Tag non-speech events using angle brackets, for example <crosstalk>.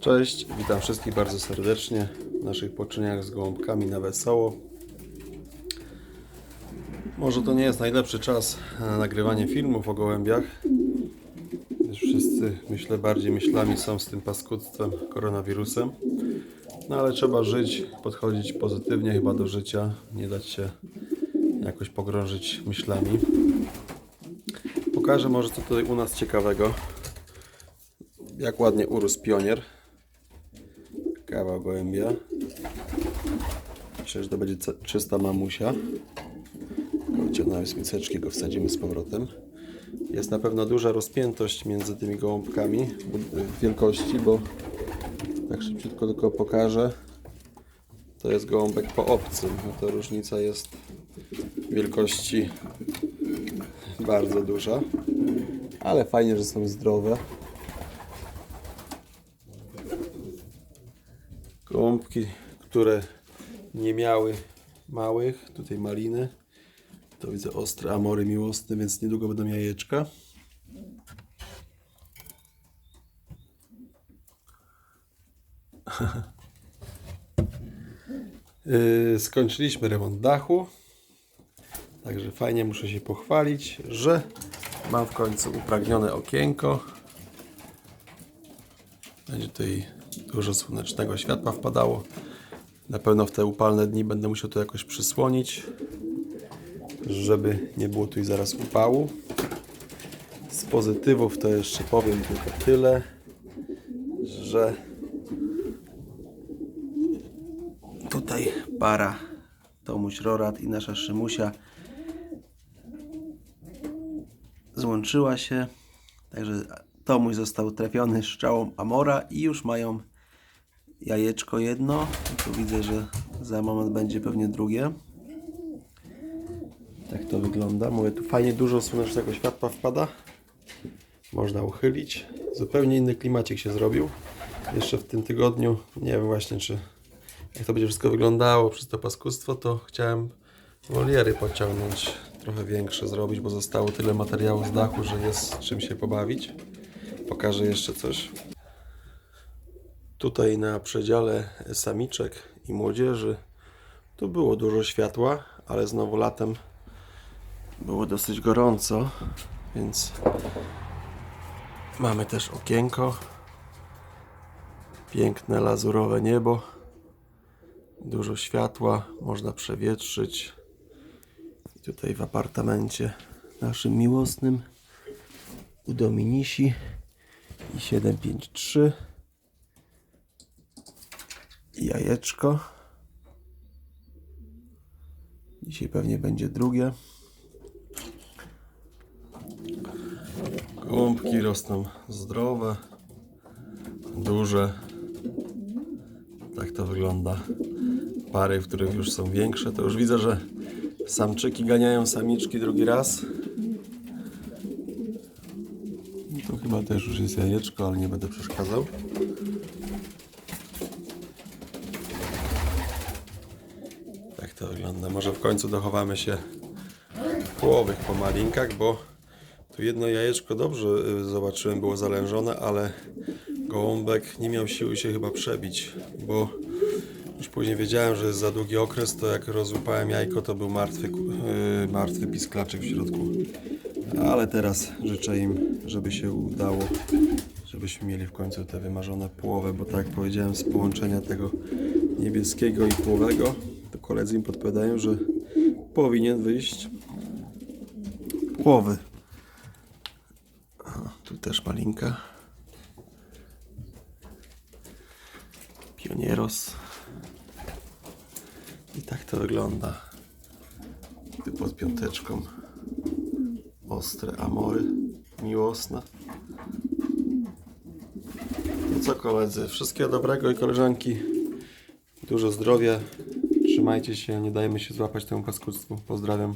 Cześć, witam wszystkich bardzo serdecznie w naszych poczynieniach z gołąbkami na wesoło. Może to nie jest najlepszy czas na nagrywanie filmów o gołębiach. Wszyscy, myślę, bardziej myślami są z tym paskudztwem, koronawirusem. No ale trzeba żyć, podchodzić pozytywnie chyba do życia, nie dać się jakoś pogrążyć myślami. Pokażę może co tutaj u nas ciekawego. Jak ładnie urósł pionier. Kawał gołębia. Myślę, że to będzie czysta mamusia. Wyciągnąłem z miseczki, go wsadzimy z powrotem. Jest na pewno duża rozpiętość między tymi gołąbkami wielkości, bo tak szybciutko tylko pokażę. To jest gołąbek po obcym. No to różnica jest wielkości bardzo duża. Ale fajnie, że są zdrowe. Gołąbki, które nie miały małych, tutaj maliny. To widzę ostre amory miłosne, więc niedługo będą jajeczka. Yy, <laughs> Skończyliśmy remont dachu. Także fajnie muszę się pochwalić, że mam w końcu upragnione okienko. Będzie tutaj dużo słonecznego światła wpadało. Na pewno w te upalne dni będę musiał to jakoś przysłonić, żeby nie było tu zaraz upału. Z pozytywów to jeszcze powiem tylko tyle, że tutaj para Tomuś Rorat i nasza Szymusia złączyła się. Także Tomuś został trafiony strzałą Amora i już mają jajeczko jedno. Tu widzę, że za moment będzie pewnie drugie. Tak to wygląda. Mówię, tu fajnie dużo słonecznego światła wpada. Można uchylić. Zupełnie inny klimacik się zrobił. Jeszcze w tym tygodniu, nie wiem właśnie czy jak to będzie wszystko wyglądało przez to paskustwo, to chciałem woliery pociągnąć, trochę większe zrobić, bo zostało tyle materiału z dachu, że jest czym się pobawić. Pokażę jeszcze coś. Tutaj na przedziale samiczek i młodzieży tu było dużo światła, ale znowu latem było dosyć gorąco, więc mamy też okienko. Piękne lazurowe niebo. Dużo światła, można przewietrzyć. I tutaj w apartamencie naszym miłosnym u Dominisi i 753 i jajeczko. Dzisiaj pewnie będzie drugie. Gołąbki rosną zdrowe, duże. Tak to wygląda. Pary, w których już są większe, to już widzę, że samczyki ganiają samiczki drugi raz. I tu chyba też już jest jajeczko, ale nie będę przeszkadzał. Tak to wygląda. Może w końcu dochowamy się połowych po malinkach, bo tu jedno jajeczko dobrze y, zobaczyłem, było zalężone, ale gołąbek nie miał siły się chyba przebić, bo już później wiedziałem, że jest za długi okres, to jak rozłupałem jajko, to był martwy, yy, martwy pisklaczek w środku. Ale teraz życzę im, żeby się udało, żebyśmy mieli w końcu te wymarzone połowę, bo tak jak powiedziałem, z połączenia tego niebieskiego i połowego, to koledzy im podpowiadają, że powinien wyjść połowy. A, tu też malinka. Pionieros. I tak to wygląda. Tu pod piąteczką ostre amory, miłosne. No co koledzy, wszystkiego dobrego i koleżanki. Dużo zdrowia. Trzymajcie się, nie dajmy się złapać temu paskudztwu. Pozdrawiam.